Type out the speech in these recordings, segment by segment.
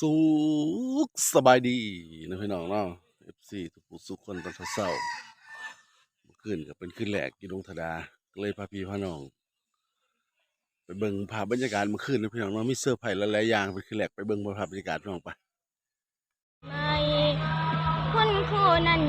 สุขสบายดีนะพี่น้องเนาะ FC ทุกผู้สุขคนตอนเช้าๆเมื่อคืนก็เป็นขึ้นแหลกกินลงธดาเลยพาพี่พาน้อง ไปเบิ่งภาพบรรยากาศเมื่อคืนนะพี่น้องเนาะมีเสื้อร์ไผ่หลายๆอย่างเป็นขึ้นแหลกไปเบิ่งภาพบรรยากาศพี่น้องไปไม่คุณครูนั้น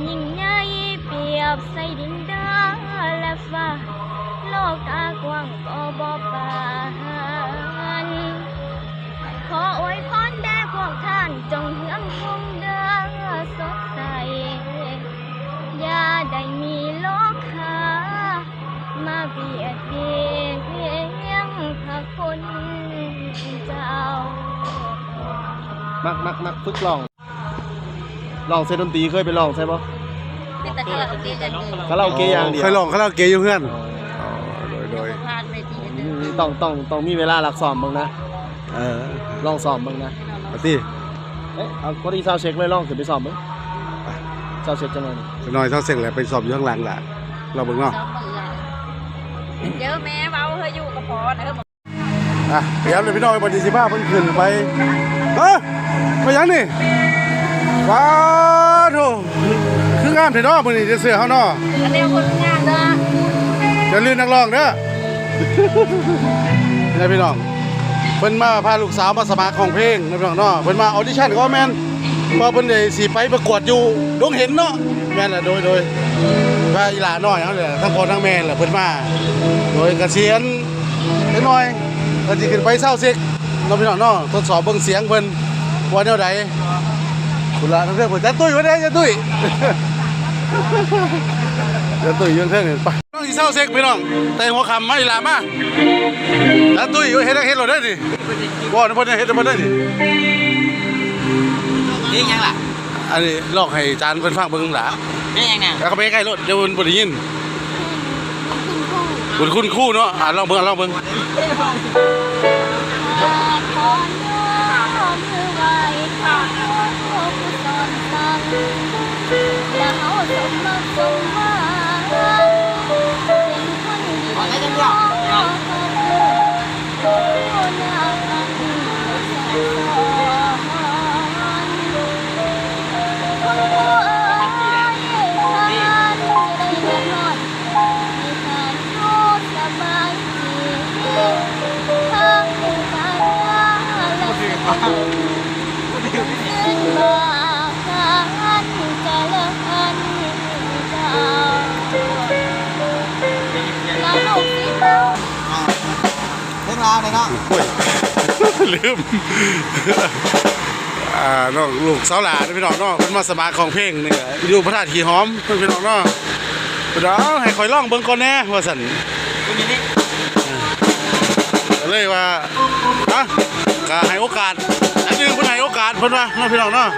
ดเบียนพระคุณเจ้า มักมักมักฝึกลองลองเซนดนตรีเคยไปลองใช่ปะเป็นตะเกียบตีกันดีคาราโอเกะอย่างเดียวเคยลองคาราโอเกะอยู่เพื่อนอ๋อโดยโดยผ่านไปทีอืมต้องต้องต้องมีเวลารักซ้อมบ้างนะเออลองซ้อมบ้างนะเอาที่เอ๊ะเอาคนที่ซาวเช็คเลยลองขึ้นไปซ้อมบ้างซาวเช็คจังเลยจะน้อยเท่าเสร็จแล้วไปสอบอยู่ข้างหลังล่ะเราเบิ่งเนาะ เยอะแม่เบาเธออยู่กับพอนะเธอบอกอะพยายามเลยพี่น้องวันที่สิบห้าเพิ่นขึ้นไปเอ้ยไปยังนี่ว้าวโถคืองามเถอะเนาะมื้อนี้จะเสื้อเฮาเนาะกันเร็วคนงานเด้ออย่าลืมนักร้องเด้อ นี่พี่น้องเพิ่นมาพาลูกสาวมาสมัครของเพลงนะพี่น้องเนาะเพิ่นมาออดิชั่นก็แม่นเพราะเพิ่นได้สิไปประกวดอยู่ดงเห็นเนาะแม่นแหละโดยโดย ว่าอีหลาน้อยเฮาเนี่ยทั้งพ่อทั้งแม่แหละเพิ่นมาโดยเกษียณเล็กน้อยเพิ่นสิขึ้นไปเศร้าซิกเนาะพี่น้องเนาะทดสอบเบิ่งเสียงเพิ่นว่าแนวใดคุณละทั้งเรื่องเพิ่นจะตุ้ยว่าได้จะตุ้ยจะตุ้ยอยืนเท่งนี่ไปน้องสิเศร้าซิกพี่น้องแต่หัวค่ำมาอีหลามาจะตุ้ยเฮ็ดเฮ็ดโลดได้ดิบ่นเพิ่นเฮ็ดบ่ได้ดินี่ยังล่ะอันนี้ลอกให้จานเพิ่นฟังเบิ่งหล่ะ นี่ยังน่ะแล้วก็ไปใกล้รถเดี๋ยวเพิ่นบ่ได้ยินบุญคุณครู่เนาะอะลองเบิ่งลองเบิ่งขอน้อมมือไหว้ข้าพระผู้สอนสั่งแล้วเฮาสมมาสมมา สิ่งซึ่งบางการจะเลิกกันเจ้าแล้วลูกที่เขาเรื่องราวเลยเนาะลืมอ่าน้องลูกสาวหลานพี่น้องเนาะเพิ่นมาสมัครของเพลงนี่ก็อยู่พระธาตุขี่หอมเพิ่นพี่น้องเนาะเพิ่นเอาให้ข่อยร้องเบิ่งก่อนแหน่ว่าซั่นคุณนี่นี่ก็เลยว่าอะก็ให้โอกาส คนไหนโอกาสเพิ่นว่าน้องพี่น้องเนาะ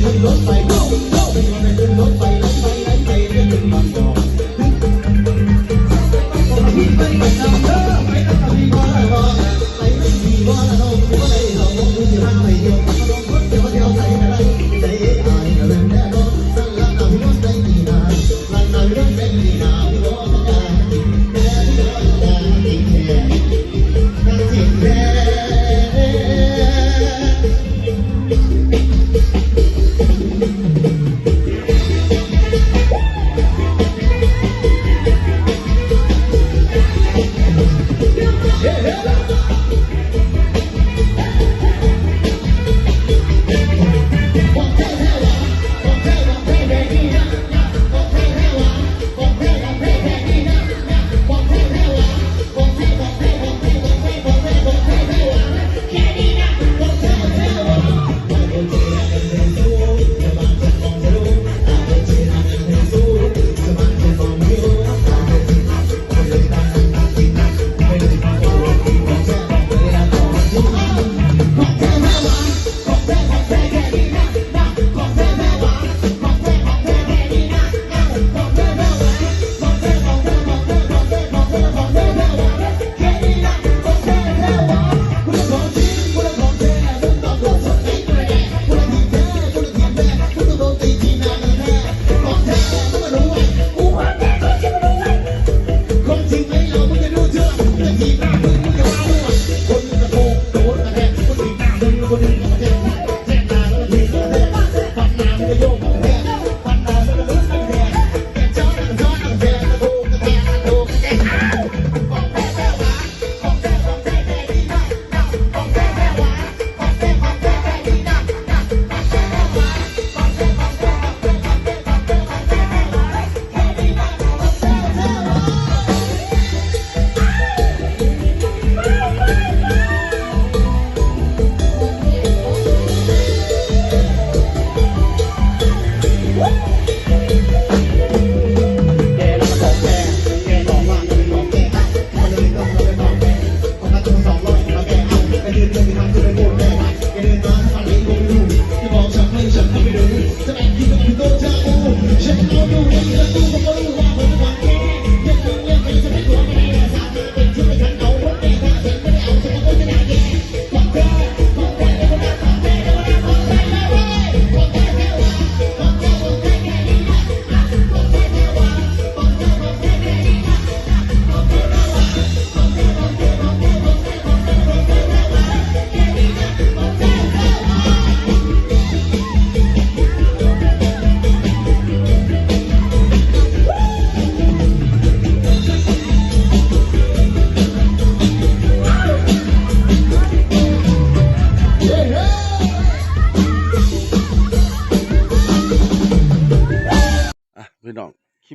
Los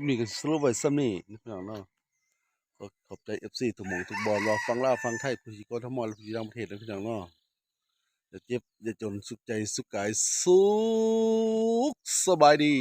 ปนี้ก็สรุปไว้ซ้ำนี่นะพี่น้องเนาะก็ขอบใจเอฟซีทุกหม่องทุกบอลรอฟังลาวฟังไทยผู้สีกรทั้งหมดแลผู้สิต่างประเทศนะพี่น้องเนาะอย่าเจ็บอย่าจนสุขใจสุขกายสุขสบายดี